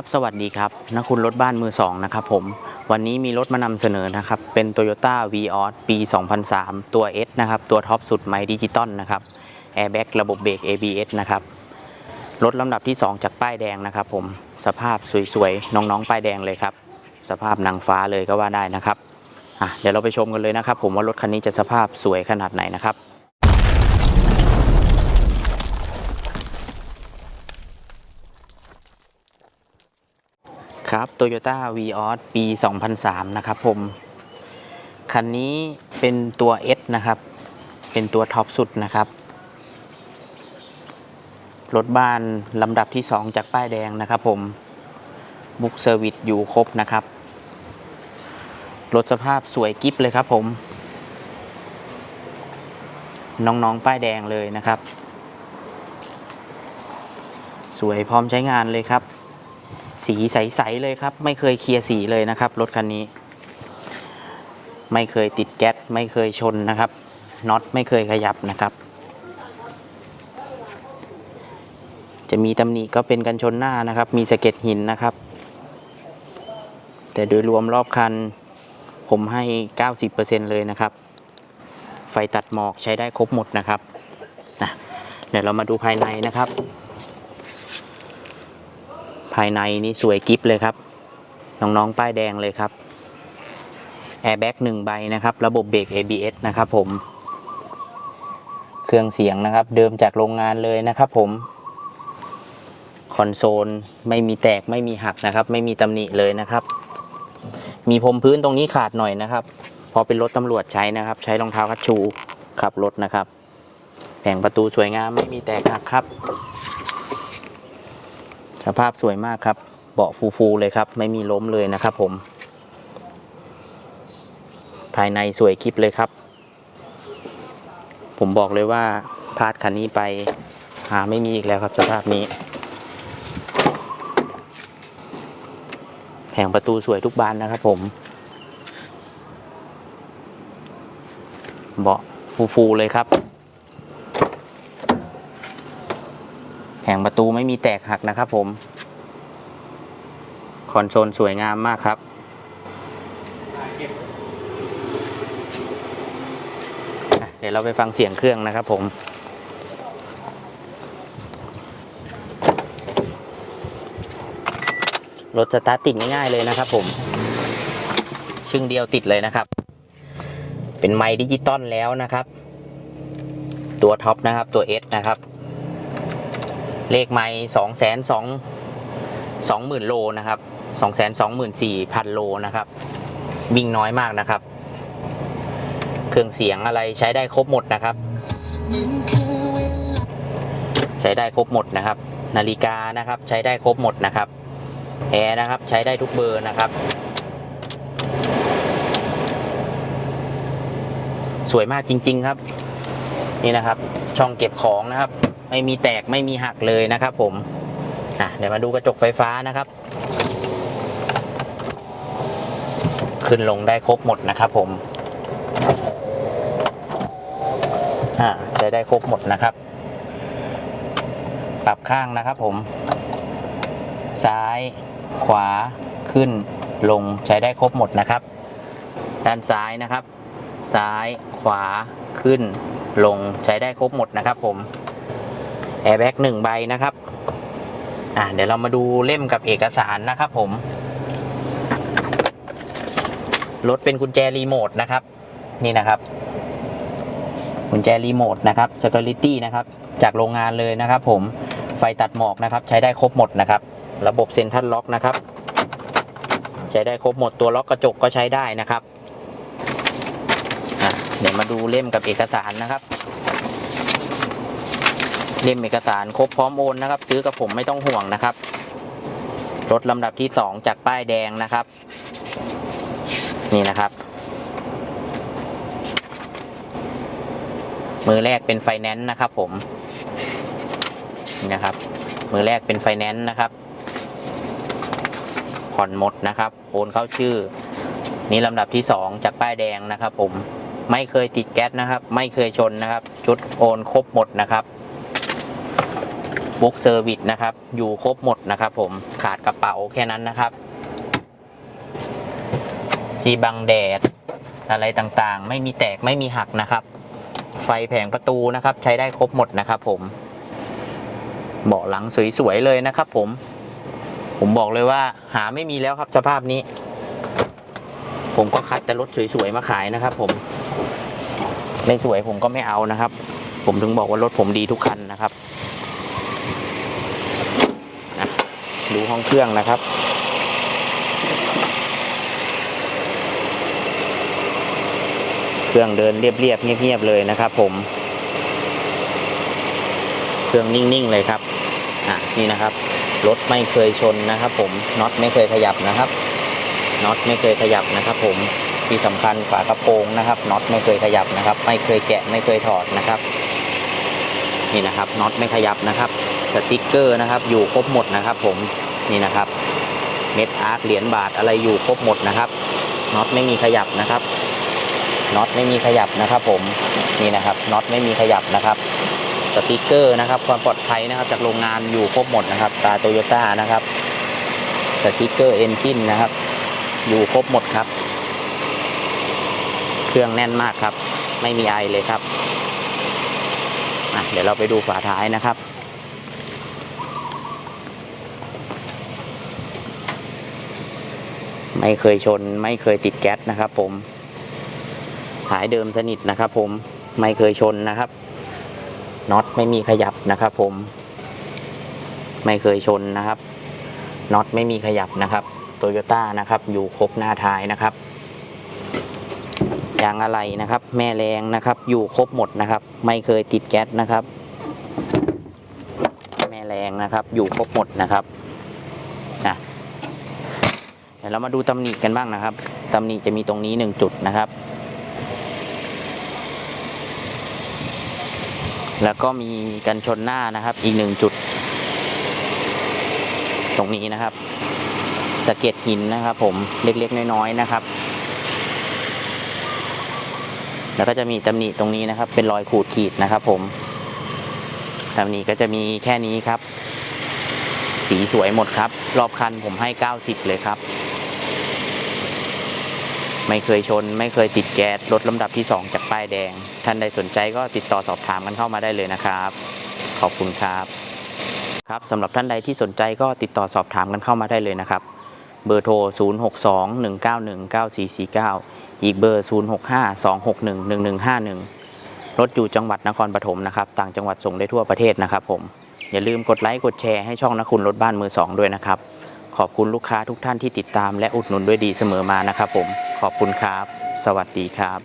ครับสวัสดีครับนักคุณรถบ้านมือสองนะครับผมวันนี้มีรถมานำเสนอนะครับ เป็น Toyota v ีออปี 2003 ตัว S นะครับ ตัวท็อปสุดไมดิจิตอลนะครับแอร์แบ็กระบบเบรก ABS นะครับรถลำดับที่ 2 จากป้ายแดงนะครับผมสภาพสวยๆ น้องๆ ป้ายแดงเลยครับ สภาพนางฟ้าเลยก็ว่าได้นะครับอะเดี๋ยวเราไปชมกันเลยนะครับ ผมว่ารถคันนี้จะสภาพสวยขนาดไหนนะครับ ครับ Toyota v ีออปี 2003 นะครับผม คันนี้เป็นตัว S นะครับ เป็นตัวท็อปสุดนะครับ รถบ้านลำดับที่ 2 จากป้ายแดงนะครับผม บุกเซอร์วิสอยู่ครบนะครับ รถสภาพสวยกิฟเลยครับผม น้อง ๆ ป้ายแดงเลยนะครับ สวยพร้อมใช้งานเลยครับ สีใสๆเลยครับ ไม่เคยเคลียร์สีเลยนะครับรถคันนี้ ไม่เคยติดแก๊สไม่เคยชนนะครับน็อตไม่เคยขยับนะครับ จะมีตำหนิก็เป็นกันชนหน้านะครับ มีสะเก็ดหินนะครับ แต่โดยรวมรอบคันผมให้ 90%เลยนะครับ ไฟตัดหมอกใช้ได้ครบหมดนะครับนะเดี๋ยวเรามาดูภายในนะครับายในนี่สวยกิฟเลยครับ น้องๆ ป้ายแดงเลยครับแอร์แบ็กหนึ่งใบนะครับ ระบบเบรก ABS นะครับผม เครื่องเสียงนะครับ เดิมจากโรงงานเลยนะครับผม คอนโซลไม่มีแตกไม่มีหักนะครับ ไม่มีตำหนิเลยนะครับ มีพรมพื้นตรงนี้ขาดหน่อยนะครับ พอเป็นรถตำรวจใช้นะครับ ใช้รองเท้าคัชชูขับรถนะครับ แผงประตูสวยงามไม่มีแตกหักครับ สภาพสวยมากครับ เบาะฟูๆเลยครับ ไม่มีล้มเลยนะครับผม ภายในสวยคลิปเลยครับ ผมบอกเลยว่าพาดคันนี้ไปหาไม่มีอีกแล้วครับสภาพนี้ แผงประตูสวยทุกบานนะครับผม เบาะฟูๆเลยครับ แผ งประตูไม่มีแตกหักนะครับผมคอนโซลสวยงามมากครับ เดี๋ยวเราไปฟังเสียงเครื่องนะครับผมรถสตาร์ทติดง่ายๆเลยนะครับผม ชึ่งเดียวติดเลยนะครับ เป็นไมดิจิตอลแล้วนะครับ ตัวท็อปนะครับตัว S นะครับ เลขไม้สองแสนสองสองหมื่นโลนะครับสองแสนสองหมื่นสี่พันโลนะครับวิ่งน้อยมากนะครับ เครื่องเสียงอะไรใช้ได้ครบหมดนะครับ ใช้ได้ครบหมดนะครับ นาฬิกานะครับใช้ได้ครบหมดนะครับแอร์นะครับใช้ได้ทุกเบอร์นะครับสวยมากจริง ๆ ครับ นี่นะครับ ช่องเก็บของนะครับ ไม่มีแตกไม่มีหักเลยนะครับผมอะเดี๋ยวมาดูกระจกไฟฟ้านะครับ ขึ้นลงได้ครบหมดนะครับผมอ่าใช้ได้ครบหมดนะครับ ปรับข้างนะครับผม ซ้ายขวาขึ้นลงใช้ได้ครบหมดนะครับ ด้านซ้ายนะครับ ซ้ายขวาขึ้นลงใช้ได้ครบหมดนะครับผม แอร์แบ็กหนึ่งใบนะครับ อะเดี๋ยวเรามาดูเล่มกับเอกสารนะครับผม รถเป็นกุญแจรีโมทนะครับ นี่นะครับ กุญแจรีโมทนะครับ Security นะครับ จากโรงงานเลยนะครับผม ไฟตัดหมอกนะครับ ใช้ได้ครบหมดนะครับ ระบบเซ็นทรัลล็อกนะครับ ใช้ได้ครบหมด ตัวล็อกกระจกก็ใช้ได้นะครับอะเดี๋ยวมาดูเล่มกับเอกสารนะครับ เล่มเอกสารครบพร้อมโอนนะครับ ซื้อกับผมไม่ต้องห่วงนะครับ รถลำดับที่ 2 จากป้ายแดงนะครับ นี่นะครับ มือแรกเป็นไฟแนนซ์นะครับผมนี่นะครับ มือแรกเป็นไฟแนนซ์นะครับ ผ่อนหมดนะครับ โอนเข้าชื่อ นี่ลำดับที่ 2 จากป้ายแดงนะครับ ผมไม่เคยติดแก๊สนะครับ ไม่เคยชนนะครับ ชุดโอนครบหมดนะครับ บุ๊กเซอร์วิสนะครับ อยู่ครบหมดนะครับผมขาดกระเป๋าแค่นั้นนะครับ ที่บังแดดอะไรต่างๆ ไม่มีแตกไม่มีหักนะครับ ไฟแผงประตูนะครับ ใช้ได้ครบหมดนะครับผมเบาะหลังสวยๆเลยนะครับผม ผมบอกเลยว่าหาไม่มีแล้วครับสภาพนี้ ผมก็คัดแต่รถสวยๆมาขายนะครับ ผมไม่สวยผมก็ไม่เอานะครับ ผมถึงบอกว่ารถผมดีทุกคันนะครับอะ ดูห้องเครื่องนะครับ เครื่องเดินเรียบๆเงียบๆเลยนะครับ ผม เครื่องนิ่งๆเลยครับอะนี่นะครับรถไม่เคยชนนะครับ ผมน็อตไม่เคยขยับนะครับน็อตไม่เคยขยับนะครับ ผมที่สำคัญฝากระโปรงนะครับน็อตไม่เคยขยับนะครับ ไม่เคยแกะไม่เคยถอดนะครับ นี่นะครับน็อตไม่ขยับนะครับ สติกเกอร์นะครับอยู่ครบหมดนะครับ ผมนี่นะครับ เม็ดอาร์ตเหรียญบาทอะไรอยู่ครบหมดนะครับน็อตไม่มีขยับนะครับน็อตไม่มีขยับนะครับ ผมนี่นะครับน็อตไม่มีขยับนะครับสติกเกอร์นะครับความปลอดภัยนะครับ จากโรงงานอยู่ครบหมดนะครับตาโตโยต้านะครับสติกเกอร์เอนจินนะครับ อยู่ครบหมดครับ เครื่องแน่นมากครับ ไม่มีไอเลยครับเดี๋ยวเราไปดูฝาท้ายนะครับ ไม่เคยชน ไม่เคยติดแก๊สนะครับผมหายเดิมสนิทนะครับผมไม่เคยชนนะครับน็อตไม่มีขยับนะครับผม ไม่เคยชนนะครับน็อตไม่มีขยับนะครับโตโยต้านะครับอยู่ครบหน้าท้ายนะครับยางอะไรนะครับ แม่แรงนะครับ อยู่ครบหมดนะครับ ไม่เคยติดแก๊สนะครับ แม่แรงนะครับ อยู่ครบหมดนะครับ เดี๋ยวเรามาดูตำหนิกันบ้างนะครับตำหนิจะมีตรงนี้หนึ่งจุดนะครับ แล้วก็มีกันชนหน้านะครับอีกหนึ่งจุด ตรงนี้นะครับสะเก็ดหินนะครับ ผมเล็กๆน้อยๆนะครับ แล้วก็จะมีตำหนิตรงนี้นะครับ เป็นรอยขูดขีดนะครับ ผมตำหนิก็จะมีแค่นี้ครับสีสวยหมดครับ รอบคันผมให้ 90 เลยครับ ไม่เคยชน ไม่เคยติดแก๊สรถลำดับที่ 2 จากป้ายแดง ท่านใดสนใจก็ติดต่อสอบถามกันเข้ามาได้เลยนะครับ ขอบคุณครับครับสำหรับท่านใดที่สนใจก็ติดต่อสอบถามกันเข้ามาได้เลยนะครับ เบอร์โทร 0621919449 อีกเบอร์ 0652611151 รถอยู่จังหวัดนครปฐมนะครับ ต่างจังหวัดส่งได้ทั่วประเทศนะครับผมอย่าลืมกดไลค์กดแชร์ให้ช่องนักคุณรถบ้านมือสองด้วยนะครับ ขอบคุณลูกค้าทุกท่านที่ติดตามและอุดหนุนด้วยดีเสมอมานะครับผม ขอบคุณครับ สวัสดีครับ